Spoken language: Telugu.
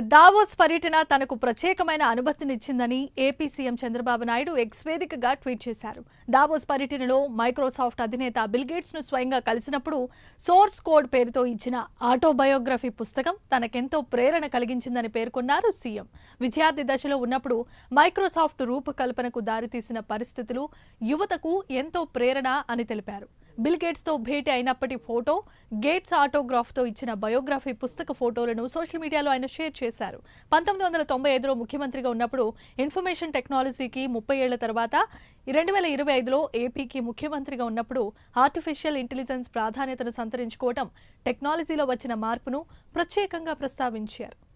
దావోస్ పర్యటన తనకు ప్రత్యేకమైన అనుభూతినిచ్చిందని AP CM Chandrababu Naidu X వేదికగా ట్వీట్ చేశారు. దావోస్ పర్యటనలో మైక్రోసాఫ్ట్ అధినేత బిల్ గేట్స్ను స్వయంగా కలిసినప్పుడు సోర్స్ కోడ్ పేరుతో ఇచ్చిన ఆటోబయోగ్రఫీ పుస్తకం తనకెంతో ప్రేరణ కలిగించిందని పేర్కొన్నారు సీఎం. విద్యార్థి దశలో ఉన్నప్పుడు మైక్రోసాఫ్ట్ రూపకల్పనకు దారితీసిన పరిస్థితులు యువతకు ఎంతో ప్రేరణ అని తెలిపారు. బిల్ గేట్స్తో భేటీ అయినప్పటి ఫోటో గేట్స్ ఆటోగ్రాఫ్తో ఇచ్చిన బయోగ్రఫీ పుస్తక ఫోటోలను సోషల్ మీడియాలో ఆయన షేర్ చేశారు. పంతొమ్మిది వందల తొంభై ఐదులో ముఖ్యమంత్రిగా ఉన్నప్పుడు ఇన్ఫర్మేషన్ టెక్నాలజీకి ముప్పై ఏళ్ళ తర్వాత రెండు వేల ఇరవై ఐదులో ఏపీకి ముఖ్యమంత్రిగా ఉన్నప్పుడు ఆర్టిఫిషియల్ ఇంటెలిజెన్స్ ప్రాధాన్యతను సంతరించుకోవటం టెక్నాలజీలో వచ్చిన మార్పును ప్రత్యేకంగా ప్రస్తావించారు.